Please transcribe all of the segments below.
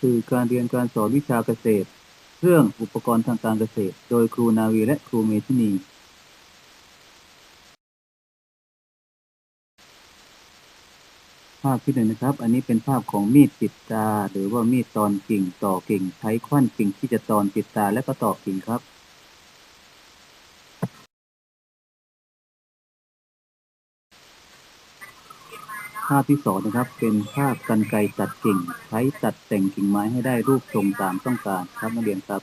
คือการเรียนการสอนวิชาเกษตร เรื่องอุปกรณ์ทางการเกษตร โดยครูนาวีและครูเมธินี ภาพที่หนึ่งนะครับ อันนี้เป็นภาพของมีดติดตา หรือว่ามีดตอนกิ่งต่อกิ่ง ใช้ควันกิ่งที่จะตอนติดตาและก็ต่อกิ่งครับาพที่สองนะครับ เป็นภาพกันไกตัดกิ่ง ใช้ตัดแต่งกิ่งไม้ให้ได้รูปทรงตามต้องการครับนักเรียนครับ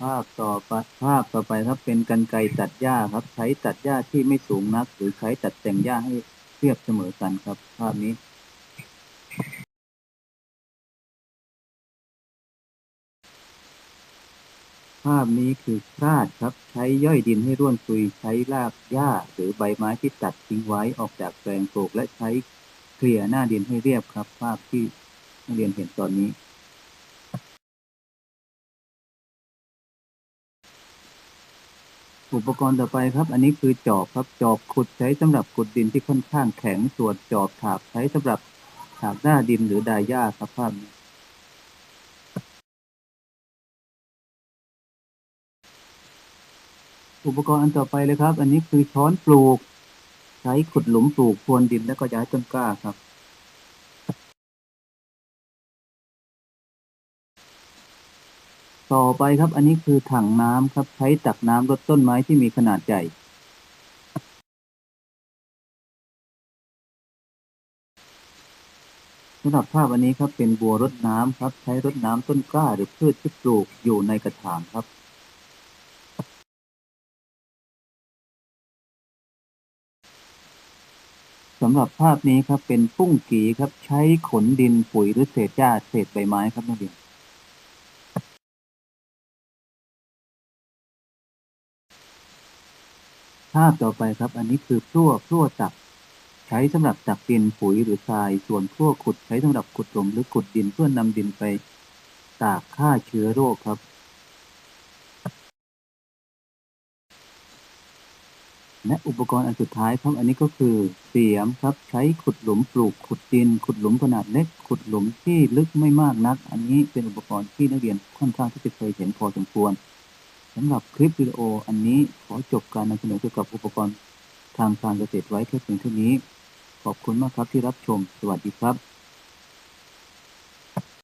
ภาพต่อไปภาพต่อไปครับเป็นกันไกตัดหญ้าครับ ใช้ตัดหญ้าที่ไม่สูงนัก หรือใช้ตัดแต่งหญ้าให้เรียบเสมอกันครับ ภาพนี้ ภาพนี้คือคราดครับ ใช้ย่อยดินให้ร่วนซุยใช้รากหญ้าหรือใบไม้ที่ตัดทิ้งไว้ออกจากแปลงปลูกและใช้เกลี่ยหน้าดินให้เรียบครับ ภาพที่นักเรียนเห็นตอนนี้ อุปกรณ์ต่อไปครับ อันนี้คือจอบครับจอบขุดใช้สำหรับขุดดินที่ค่อนข้างแข็งส่วนจอบถากใช้สำหรับถากหน้าดินหรือดายหญ้าครับภาพนี้ อุปกรณ์อันต่อไปเลยครับ อันนี้คือช้อนปลูก ใช้ขุดหลุมปลูกพรวนดินแล้วก็ย้ายต้นกล้าครับ ต่อไปครับ อันนี้คือถังน้ำครับ ใช้ตักน้ำลดต้นไม้ที่มีขนาดใหญ่สำหรับภาพอันนี้ครับเป็นบัวรดน้ำครับ ใช้รดน้ำต้นกล้าหรือพืชที่ปลูกอยู่ในกระถางครับ สำหรับภาพนี้ครับเป็นปุ้งกีครับใช้ขนดินปุ๋ยหรือเศษหญ้าเศษใบไม้ครับนักเรียนภาพต่อไปครับ อันนี้คือพลั่วพลั่วตักใช้สำหรับตักดินปุ๋ยหรือทราย ส่วนพลั่วขุดใช้สำหรับขุดหลุมหรือขุดดินเพื่อนำดินไปตากฆ่าเชื้อโรคครับ และอุปกรณ์อันสุดท้ายครับอันนี้ก็คือเสียมครับใช้ขุดหลุมปลูกขุดดิน ขุดหลุมขนาดเล็ก ขุดหลุมที่ลึกไม่มากนัก อันนี้เป็นอุปกรณ์ที่นักเรียนค่อนข้างที่จะเคยเห็นพอสมควรสำหรับคลิปวิดีโออันนี้ขอจบการนำเสนอเกี่ยวกับอุปกรณ์ทางการเกษตรไว้แค่เพียงเท่านี้ ขอบคุณมากครับที่รับชม สวัสดีครับ